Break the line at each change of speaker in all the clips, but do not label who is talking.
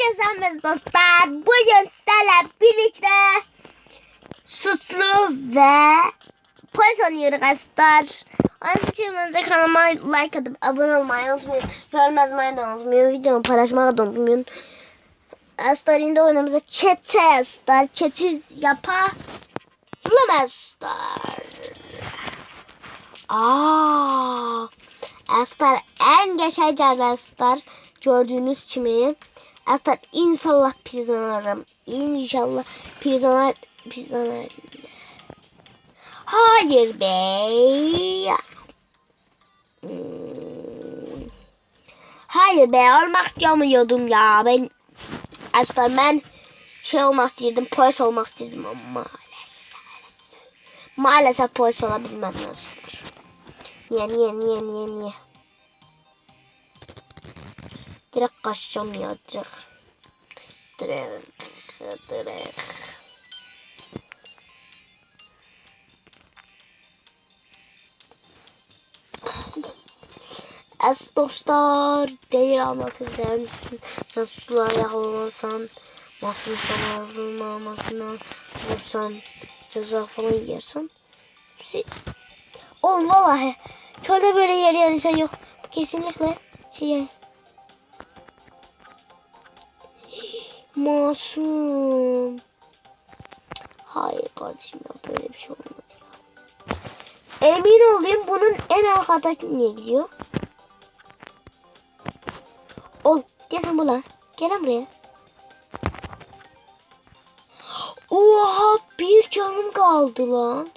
Herkese dostlar. Bugün sizlerle birlikte suçlu ve polis oynuyoruz arkadaşlar. İçin önce kanalıma like atıp abone olmayı unutmayın. Yorum yazmayı da unutmayın. Videomu paylaşmayı da unutmayın. Şimdi oyunumuza çete arkadaşlar. Çete yapalım arkadaşlar. Aa, arkadaşlar en geçerli arkadaşlar gördüğünüz kimi. Arkadaşlar inşallah prizonlarım. İnşallah prizonlar prizonlar. Hayır be. Hayır be olmak istemiyordum ya. Ben aslında ben şey olmak istedim polis olmak istedim ama maalesef. Maalesef polis olabilmem lazım. Niye niye niye niye niye? Direkt kaçacağım ya direkt. Direkt. Direkt. Es dostlar değil anlatırsan sen sular yakalamasan masum sana vurmamasına vursan ceza falan yersen şey, oğlum vallahi çölde böyle yarayan insan yok kesinlikle şey masum hayır kardeşim ya böyle bir şey olmaz ya emin olayım bunun en arkadaki niye gidiyor Ol. Gel sen bula. Gel lan buraya. Oha bir canım kaldı lan.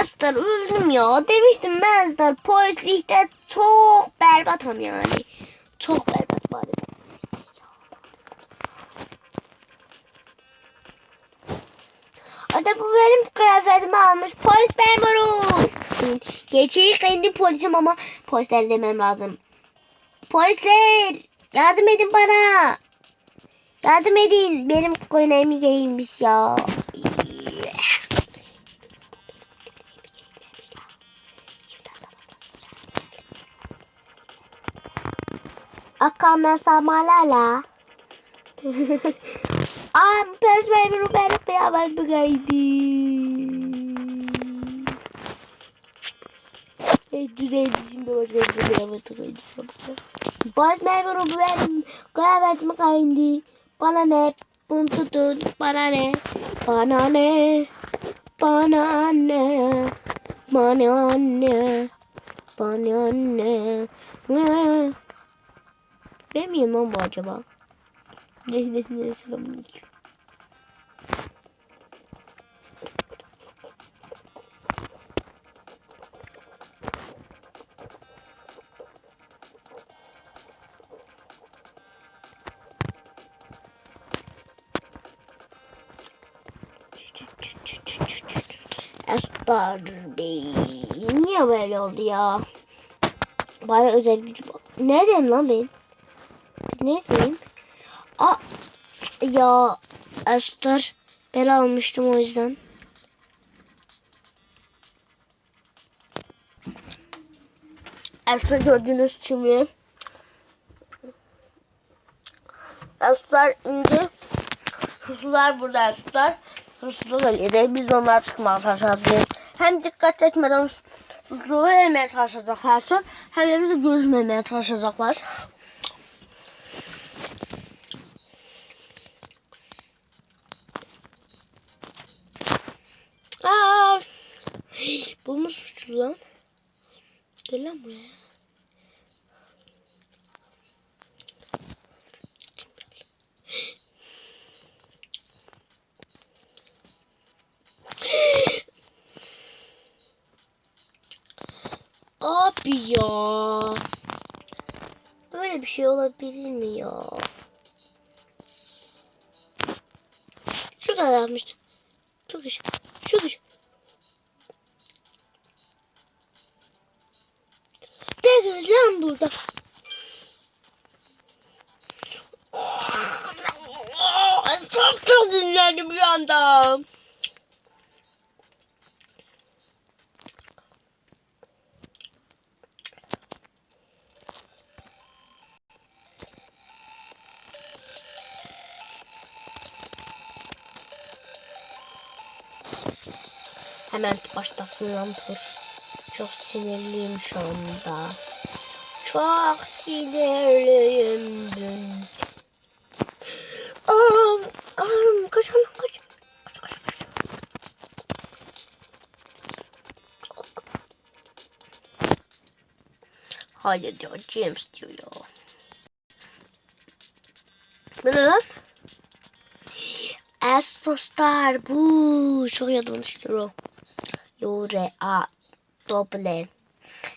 Esther öldüm ya. Demiştim ben Esther polislikte çok berbatım yani. Çok berbat var. Ada bu benim kıyafetimi almış. Polis memuru. Gerçeği kendi polisim ama polisler demem lazım. Polisler yardım edin bana. Yardım edin. Benim koyunayımı giymiş ya. Akame samalala. Am pers memuru benim kıyamet begaydi. E düzeydi şimdi başka bir kıyamet kaydı şu anda. Baş memuru benim kıyametimi kaydı. Bana ne? Bunu tutun. Bana ne? Bana ne? Bana ne? Bana ne? Bana ne? Ne? Ben miyim lan bu acaba? Ne ne ne selamünaleyküm. Estar Bey. Niye böyle oldu ya? Bana özel gücü. Ne dedim lan ben? Ne diyeyim? Aa, ya Esther ben almıştım o yüzden. Esther gördüğünüz kimi? Esther indi. Hırsızlar burada Esther. Hırsızlar geldi. Biz onlar çıkmaya çalışacağız. Hem dikkat etmeden hırsızlığı vermeye çalışacaklar. Hem de bizi gözlemeye çalışacaklar. Aa! Bulmuş suçlu lan. Gel lan buraya. Abi ya. Böyle bir şey olabilir mi ya? Şurada yapmıştım. Çok iş. Yapıyorsunuz lan burada? Çok çok dinlendim bir anda. Hemen başlasın lan. Çok sinirliyim şu anda. Çok sinirliyim dün. Am, am, kaç lan kaç. Kaç kaç kaç. Hayır diyor James diyor ya. Bu ne lan? Astostar bu çok yanlıştır o. Yure a doble.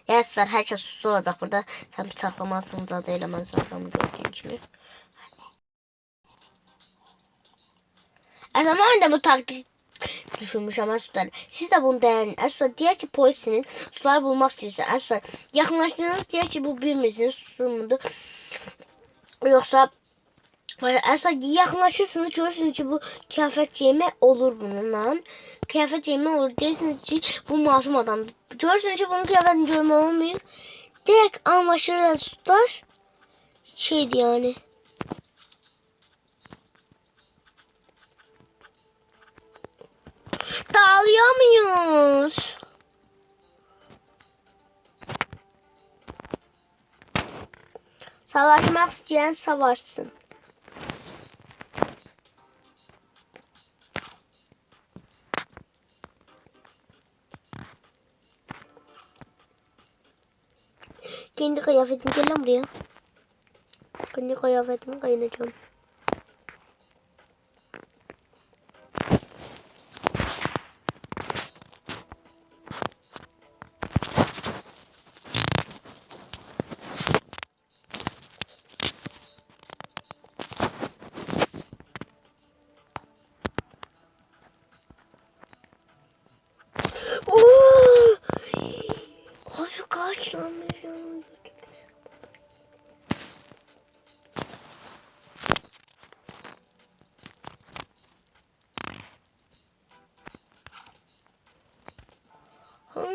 Yazlar her şey susuz olacak burada. Sen bıçaklamazsın da eylemez adamı gördüğün gibi. O zaman da bu taktik düşünmüş ama sular. Siz de bunu deneyin. Asla diğer ki polisiniz. Sular bulmak istiyorsa. Asla yakınlaştığınız diğer ki bu bilmişsiniz. Susur mudur? Yoksa Asla yakınlaşırsınız görürsünüz ki bu kıyafet yeme olur bununla. Kıyafet yeme olur dersiniz ki bu masum adam. Görürsünüz ki bunun kıyafetini görme olmuyor. Direkt anlaşır tutar. Şeydi yani. Dağılıyor muyuz? Savaşmak isteyen savaşsın. Kendi kıyafetimi gel lan buraya. Kendi kıyafetimi kaynayacağım.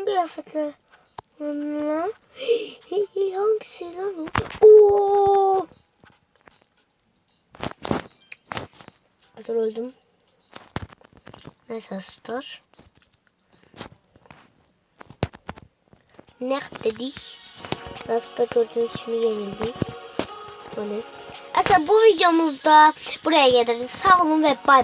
Kıyafetler? Bunlar. Hangisi lan o? Oo! Hazır öldüm. Neyse star. Ne dedik? Nasıl da gördüğünüz şimdi yenildik. Böyle. Hatta bu videomuzda buraya geliriz. Sağ olun ve bay bay.